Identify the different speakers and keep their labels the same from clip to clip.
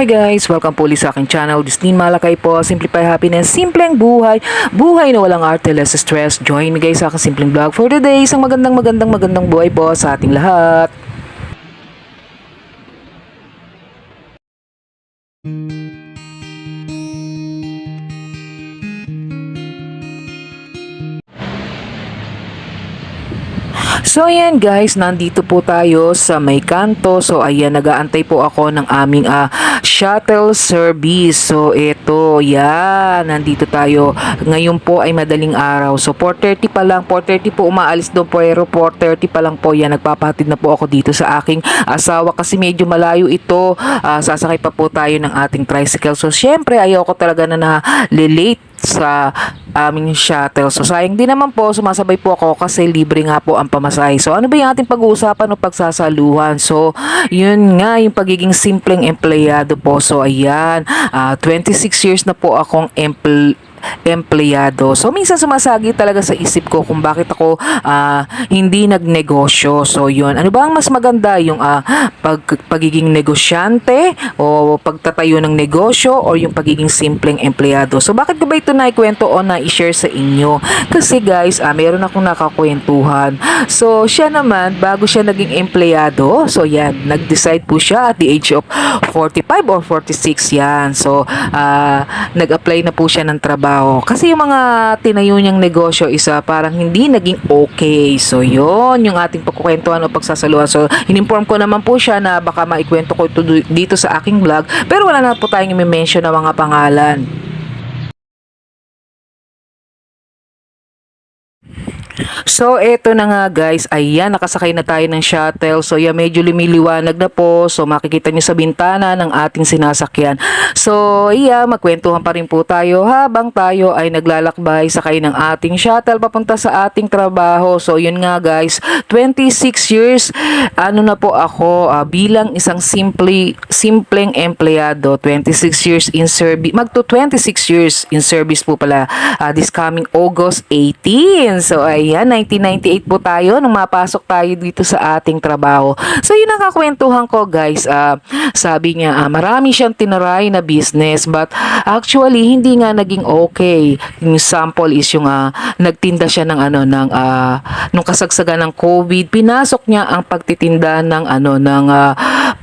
Speaker 1: Hi guys! Welcome po ulit sa aking channel. Disney Malakay po. Simplify Happiness. Simpleng buhay. Buhay na walang arte, less stress. Join me guys sa aking simpleng vlog for today. Isang magandang magandang magandang buhay po sa ating lahat. So ayan guys, nandito po tayo sa may kanto. So ayan, nagaantay po ako ng aming ah, shuttle service. So ito, yan, nandito tayo. Ngayon po ay madaling araw. So 4.30 pa lang, 4.30 po umaalis doon pero 4.30 pa lang po yan. Nagpapahatid na po ako dito sa aking asawa kasi medyo malayo ito. Ah, sasakay pa po tayo ng ating tricycle. So syempre, ayaw ko talaga na na-late sa aming shuttle. So sayang din naman po, sumasabay po ako kasi libre nga po ang pamasahe. So ano ba yung ating pag-uusapan o pagsasaluhan? So yun nga, yung pagiging simpleng empleyado po. So ayan, ah, 26 years na po akong empl empleyado. So minsan sumasagi talaga sa isip ko kung bakit ako ah, hindi nagnegosyo. So yun, ano ba ang mas maganda yung ah, pag, pagiging negosyante o pagtatayo ng negosyo o yung pagiging simpleng empleyado. So bakit ko ba ito naikwento o na-share sa inyo? Kasi guys, ah, meron akong nakakwentuhan. So siya naman, bago siya naging empleyado, so yan, nag-decide po siya at the age of 45 or 46 yan. So ah, nag-apply na po siya ng trabaho. Kasi yung mga tinayo niyang negosyo isa parang hindi naging okay. So yon yung ating pagkukwentuhan o pagsasaluhan. So ininform ko naman po siya na baka maikwento ko ito dito sa aking vlog. Pero wala na po tayong i-mention na mga pangalan. So, eto na nga guys. Ayan, nakasakay na tayo ng shuttle. So, yan, medyo lumiliwanag na po. So, makikita nyo sa bintana ng ating sinasakyan. So, iya, magkwentuhan pa rin po tayo habang tayo ay naglalakbay sakay ng ating shuttle papunta sa ating trabaho. So, yun nga guys, 26 years, ano na po ako, ah, bilang isang simple, simpleng empleyado. 26 years in service, magto 26 years in service po pala ah, this coming August 18. So, ayan, 1998 po tayo nung mapasok tayo dito sa ating trabaho. So, yun ang kakwentuhan ko, guys. Ah, sabi niya, ah, marami siyang tinaray na business but actually, hindi nga naging okay. Yung sample is yung ah, nagtinda siya ng ano, ng, ah, nung kasagsagan ng COVID, pinasok niya ang pagtitinda ng ano, ng ah,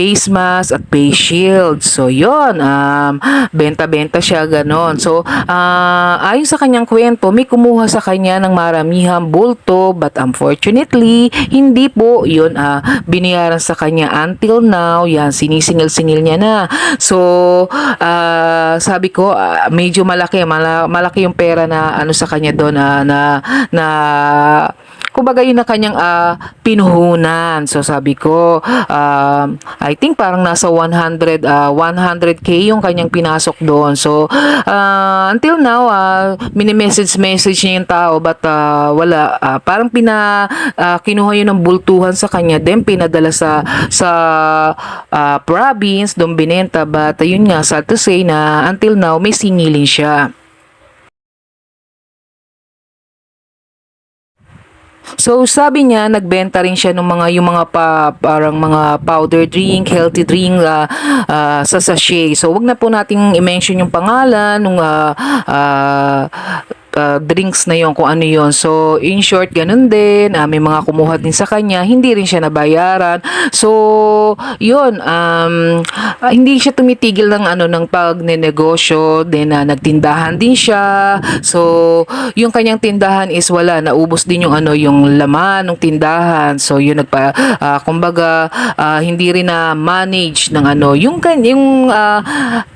Speaker 1: face mask at face shield. So, yun, um, benta-benta siya ganon. So, ah, ayon sa kanyang kwento, may kumuha sa kanya ng maramihang bulto but unfortunately, hindi po yun ah, binayaran sa kanya until now. Yan, sinisingil-singil niya na. So, ah, sabi ko, ah, medyo malaki, mala- malaki yung pera na ano sa kanya doon na, na, na kumbaga yun na kanyang ah, pinuhunan. So sabi ko, um, I think parang nasa 100 ah, 100k yung kanyang pinasok doon. So ah, until now, uh, mini-message message niya yung tao but ah, wala. Ah, parang pina ah, kinuha yun ng bultuhan sa kanya then pinadala sa sa ah, province doon binenta but ayun nga sad to say na until now may singilin siya. So sabi niya nagbenta rin siya ng mga yung mga pa, parang mga powder drink, healthy drink ah, ah, sa sachet. So wag na po nating i-mention yung pangalan ng ah, ah, ah, drinks na yon kung ano yon. So in short ganun din, ah, may mga kumuha din sa kanya, hindi rin siya nabayaran. So yun um ah, hindi siya tumitigil ng ano ng pagnenegosyo, then ah, nagtindahan din siya. So yung kanyang tindahan is wala, naubos din yung ano yung laman ng tindahan. So yun nagpa ah, kumbaga ah, hindi rin na manage ng ano yung kan yung ah,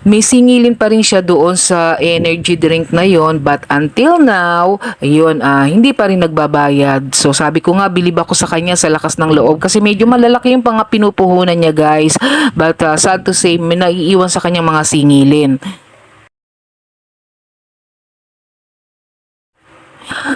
Speaker 1: may singilin pa rin siya doon sa energy drink na yon but until now yun ah, hindi pa rin nagbabayad. So sabi ko nga bilib ako sa kanya sa lakas ng loob kasi medyo malalaki yung mga pinupuhunan niya guys. But ah, sad to say may naiiwan sa kanyang mga singilin.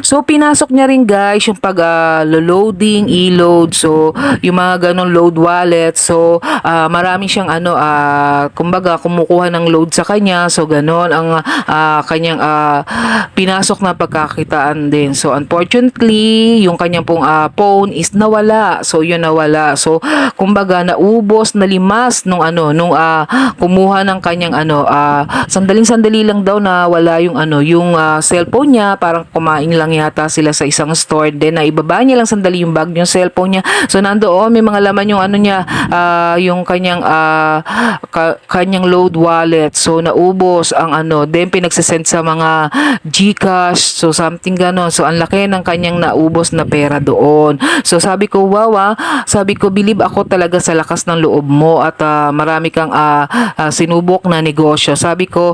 Speaker 1: So, pinasok niya rin guys yung pag-loading, e-load. So, yung mga ganong load wallet. So, ah, marami siyang ano, ah, kumbaga, kumukuha ng load sa kanya. So, ganon ang ah, kanyang ah, pinasok na pagkakitaan din. So, unfortunately, yung kanyang pong ah, phone is nawala. So, yun nawala. So, kumbaga, naubos, nalimas nung ano, nung ah, kumuha ng kanyang ano, ah, sandaling-sandali lang daw na wala yung ano, yung ah, cellphone niya. Parang kumain lang yata sila sa isang store. Then, na ibaba niya lang sandali yung bag yung cellphone niya. So, nandoon, may mga laman yung ano niya, ah, yung kanyang, ah, ka- kanyang load wallet. So, naubos ang ano. Then, pinagsasend sa mga Gcash. So, something ganon. So, ang laki ng kanyang naubos na pera doon. So, sabi ko, wow, ah. sabi ko, believe ako talaga sa lakas ng loob mo at ah, marami kang ah, ah, sinubok na negosyo. Sabi ko,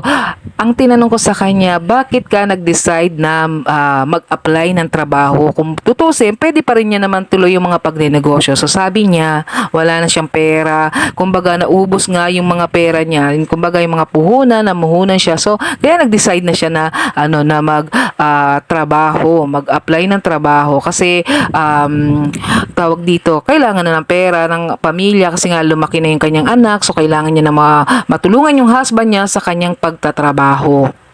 Speaker 1: ang tinanong ko sa kanya, bakit ka nag-decide na ah, mag-apply ng trabaho? Kung tutusin, pwede pa rin niya naman tuloy yung mga pagnenegosyo. So sabi niya, wala na siyang pera. Kumbaga, naubos nga yung mga pera niya. Kumbaga, yung mga puhunan, namuhunan siya. So, kaya nag-decide na siya na, ano, na mag-trabaho, mag-apply ng trabaho. Kasi, um, tawag dito, kailangan na ng pera ng pamilya kasi nga lumaki na yung kanyang anak. So, kailangan niya na ma- matulungan yung husband niya sa kanyang pagtatrabaho.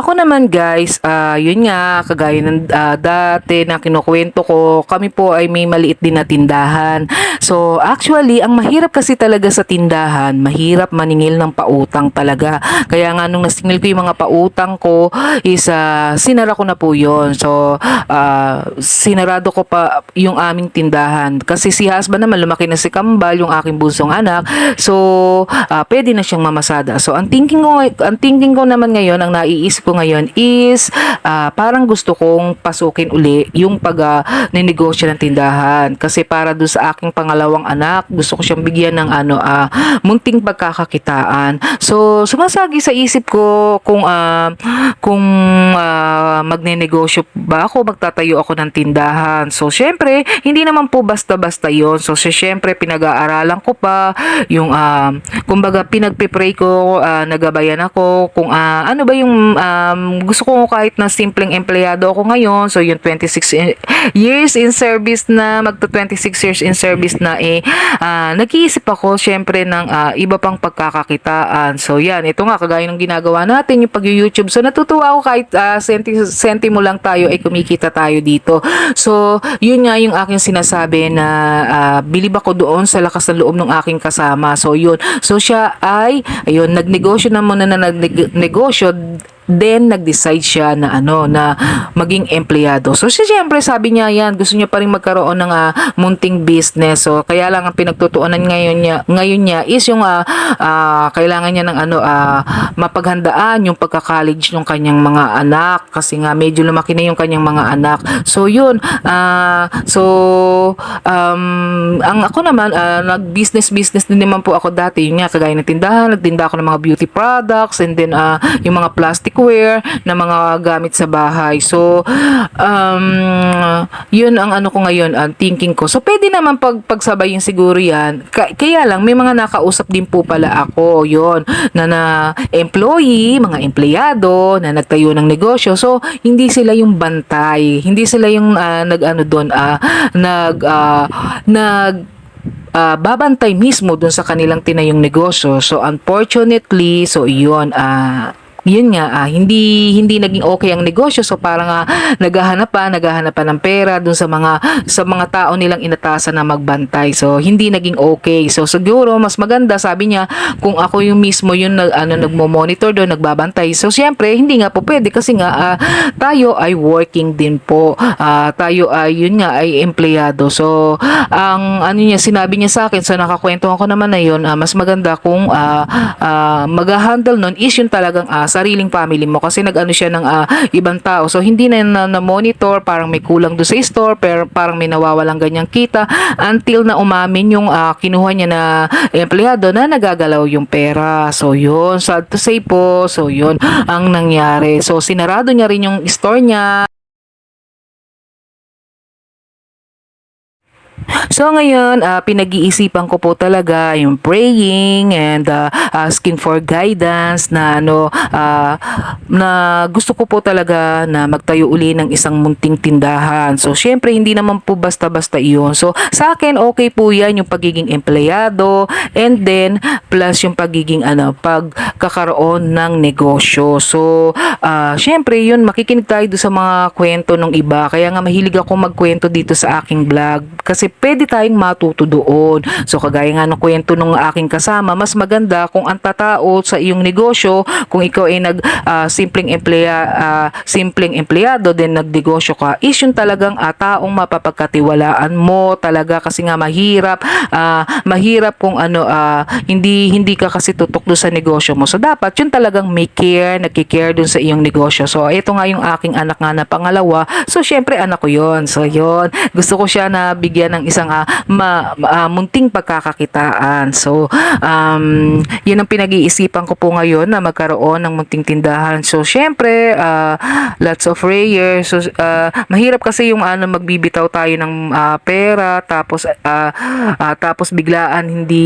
Speaker 1: Ako naman guys, ah yun nga, kagaya ng ah, dati na kinukwento ko, kami po ay may maliit din na tindahan. So actually, ang mahirap kasi talaga sa tindahan, mahirap maningil ng pautang talaga. Kaya nga nung nasingil ko yung mga pautang ko, is ah, sinara ko na po yun. So ah, sinarado ko pa yung aming tindahan. Kasi si husband naman, lumaki na si Kambal, yung aking bunsong anak. So ah, pwede na siyang mamasada. So ang thinking ko, ang thinking ko naman ngayon, ang naiisip ko ngayon is ah, parang gusto kong pasukin uli yung pag ninegosyo ng tindahan. Kasi para doon sa aking pangalawang anak gusto ko siyang bigyan ng ano ah, munting pagkakakitaan. So sumasagi sa isip ko kung ah, kung ah, magnenegosyo ba ako magtatayo ako ng tindahan. So syempre hindi naman po basta-basta yon so syempre pinag-aaralan ko pa yung ah, kumbaga pinagpe-pray ko ah, nagabayan ako kung ah, ano ba yung um, gusto ko kahit na simpleng empleyado ako ngayon so yung 26 i- years in service na magto 26 years in service na eh ah, nag-iisip ako syempre ng ah, iba pang pagkakakitaan. So yan ito nga kagaya ng ginagawa natin yung pag-youtube. So natutuwa ako kahit ah, senti, sentimo lang tayo ay kumikita tayo dito. So yun nga yung aking sinasabi na ah, bilib ako doon sa lakas ng loob ng aking kasama. So yun. So siya ay ayun nagnegosyo na muna na nagnegosyo then nag-decide siya na ano na maging empleyado. So siya siyempre sabi niya yan, gusto niya pa rin magkaroon ng ah, munting business. So kaya lang ang pinagtutuunan ngayon niya ngayon niya is yung ah, ah, kailangan niya ng ano ah, mapaghandaan yung pagka-college ng kanyang mga anak kasi nga medyo lumaki na yung kanyang mga anak. So yun, ah, so um, ang ako naman ah, nag-business business din naman po ako dati. Yun nga kagaya ng tindahan, nagtinda ako ng mga beauty products and then ah, yung mga plasticware na mga gamit sa bahay. So um, yun ang ano ko ngayon, ang thinking ko. So pwede naman pag pagsabayin siguro yan. Ka- kaya lang may mga nakausap din po pala ako, yon na na employee, mga empleyado na nagtayo ng negosyo. So hindi sila yung bantay, hindi sila yung ah, nag-ano doon, ah, nag ah, nag ah, babantay mismo dun sa kanilang tinayong negosyo. So unfortunately, so yun ah yun nga, ah, hindi hindi naging okay ang negosyo so parang ah, naghahanap pa, naghahanap pa ng pera dun sa mga sa mga tao nilang inatasan na magbantay. So hindi naging okay. So siguro mas maganda sabi niya kung ako yung mismo yung nag, ano nagmo-monitor doon, nagbabantay. So siyempre hindi nga po pwede kasi nga ah, tayo ay working din po. Ah, tayo ay yun nga ay empleyado. So ang ano niya sinabi niya sa akin so nakakwento ako naman na yun ah, mas maganda kung ah, ah, mag-handle nun is yung talagang ah, sariling family mo kasi nag-ano siya ng ah, ibang tao. So hindi na na, monitor parang may kulang do sa store pero parang may nawawalang ganyang kita until na umamin yung ah, kinuha niya na empleyado na nagagalaw yung pera. So yun, sad to say po. So yun ang nangyari. So sinarado niya rin yung store niya. So ngayon, ah, pinag-iisipan ko po talaga yung praying and ah, asking for guidance na ano ah, na gusto ko po talaga na magtayo uli ng isang munting tindahan. So syempre hindi naman po basta-basta iyon. So sa akin okay po 'yan yung pagiging empleyado and then plus yung pagiging ano pagkakaroon ng negosyo. So ah, syempre yun makikinig tayo sa mga kwento ng iba. Kaya nga mahilig ako magkwento dito sa aking vlog kasi pwede tayong matuto doon. So kagaya nga ng kwento ng aking kasama, mas maganda kung ang tatao sa iyong negosyo, kung ikaw ay nag ah, simpleng empleya ah, simpleng empleyado din nagnegosyo ka, is yung talagang ah, taong mapapagkatiwalaan mo talaga kasi nga mahirap ah, mahirap kung ano ah, hindi hindi ka kasi tutok doon sa negosyo mo. So dapat yun talagang may care, nagki-care doon sa iyong negosyo. So ito nga yung aking anak nga na pangalawa. So syempre anak ko yon. So yon. Gusto ko siya na bigyan ng isang ah, ma, ma- ah, munting pagkakakitaan. So um, yun ang pinag-iisipan ko po ngayon na magkaroon ng munting tindahan. So syempre ah, lots of prayer. So ah, mahirap kasi yung ano magbibitaw tayo ng ah, pera tapos ah, ah, tapos biglaan hindi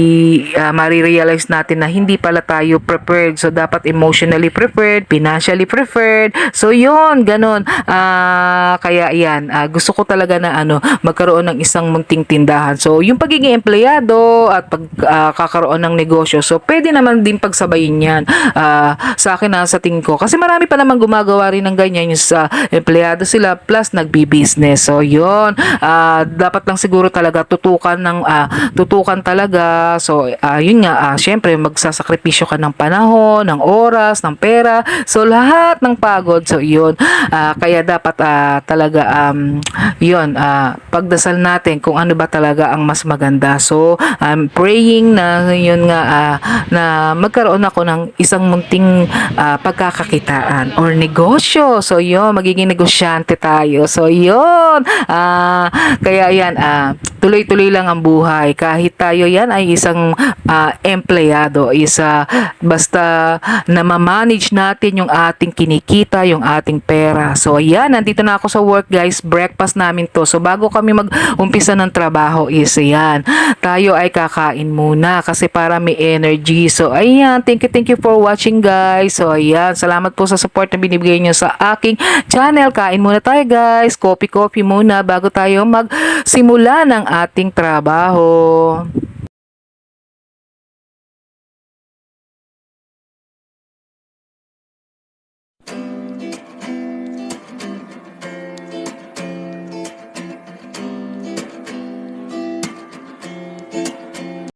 Speaker 1: uh, marirealize natin na hindi pala tayo prepared. So dapat emotionally prepared, financially prepared. So yun, ganun. Ah, kaya yan, ah, gusto ko talaga na ano, magkaroon ng isang munting tindahan. So yung pagiging empleyado at pagkakaroon ng negosyo. So pwede naman din pagsabayin yan ah, sa akin na sa tingin ko. Kasi marami pa naman gumagawa rin ng ganyan yung sa empleyado sila plus nagbi-business. So yun, ah, dapat lang siguro talaga tutukan ng ah, tutukan talaga. So ah, yun nga, ah, syempre magsasakripisyo ka ng panahon, ng oras, ng pera. So lahat ng pagod. So yun, ah, kaya dapat ah, talaga um, yun, ah, pagdasal natin kung ano ba talaga ang mas maganda. So I'm praying na yun nga ah, na magkaroon ako ng isang munting ah, pagkakakitaan or negosyo. So yun, magiging negosyante tayo. So yun, ah, kaya yan, ah, tuloy-tuloy lang ang buhay. Kahit tayo yan ay isang ah, empleyado, isa basta na manage natin yung ating kinikita, yung ating pera. So ayan, nandito na ako sa work guys, breakfast namin to. So bago kami mag-umpisa ng trabaho is ayan, tayo ay kakain muna kasi para may energy. So ayan, thank you, thank you for watching guys. So ayan, salamat po sa support na binibigay nyo sa aking channel. Kain muna tayo guys, coffee-coffee muna bago tayo magsimula ng ating trabaho.